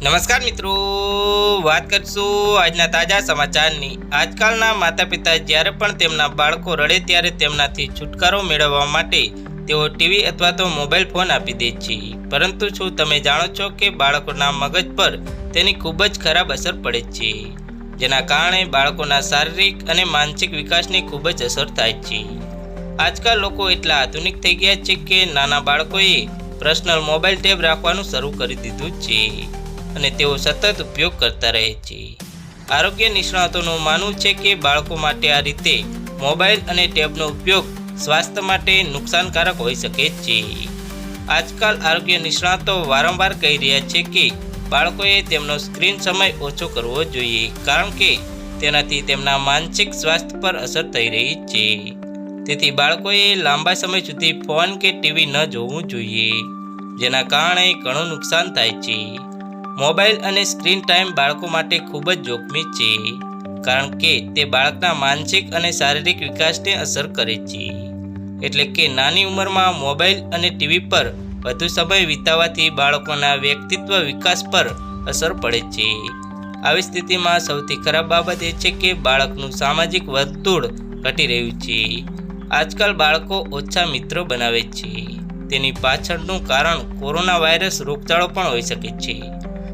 નમસ્કાર મિત્રો, વાત કરશું આજના તાજા સમાચારની. આજકાલના માતા પિતા જ્યારે પણ તેમના બાળકો રડે ત્યારે તેમનાથી છુટકારો મેળવવા માટે તેઓ ટીવી અથવા તો મોબાઈલ ફોન આપી દે છે. પરંતુ શું તમે જાણો છો કે બાળકોના મગજ પર તેની ખૂબ જ ખરાબ અસર પડે છે? જેના કારણે બાળકોના શારીરિક અને માનસિક વિકાસની ખૂબ જ અસર થાય છે. આજકાલ લોકો એટલા આધુનિક થઈ ગયા છે કે નાના બાળકોએ પર્સનલ મોબાઈલ ટેબ રાખવાનું શરૂ કરી દીધું છે. અને તેઓ સતત ઉપયોગ કરતા રહે છે. આરોગ્ય નિષ્ણાતોનું માનવું છે કે બાળકો માટે આ રીતે મોબાઈલ અને ટેબનો ઉપયોગ સ્વાસ્થ્ય માટે નુકસાનકારક હોઈ શકે છે. આજકાલ આરોગ્ય નિષ્ણાતો વારંવાર કહી રહ્યા છે કે બાળકોએ તેમનો સ્ક્રીન સમય ઓછો કરવો જોઈએ, કારણ કે તેનાથી તેમના માનસિક સ્વાસ્થ્ય પર અસર થઈ રહી છે. તેથી બાળકોએ લાંબા સમય સુધી ફોન કે ટીવી ન જોવું જોઈએ, જેના કારણે ઘણું નુકસાન થાય છે. મોબાઈલ અને સ્ક્રીન ટાઈમ બાળકો માટે ખૂબ જ જોખમી છે, કારણ કે તે બાળકના માનસિક અને શારીરિક વિકાસને અસર કરે છે. એટલે કે નાની ઉંમરમાં મોબાઈલ અને ટીવી પર વધુ સમય વિતાવવાથી બાળકોના વ્યક્તિત્વ વિકાસ પર અસર પડે છે. આવી સ્થિતિમાં સૌથી ખરાબ બાબત એ છે કે બાળકનું સામાજિક વર્તુળ ઘટી રહ્યું છે. આજકાલ બાળકો ઓછા મિત્રો બનાવે છે. તેની પાછળનું કારણ કોરોના વાયરસ રોગચાળો પણ હોઈ શકે છે.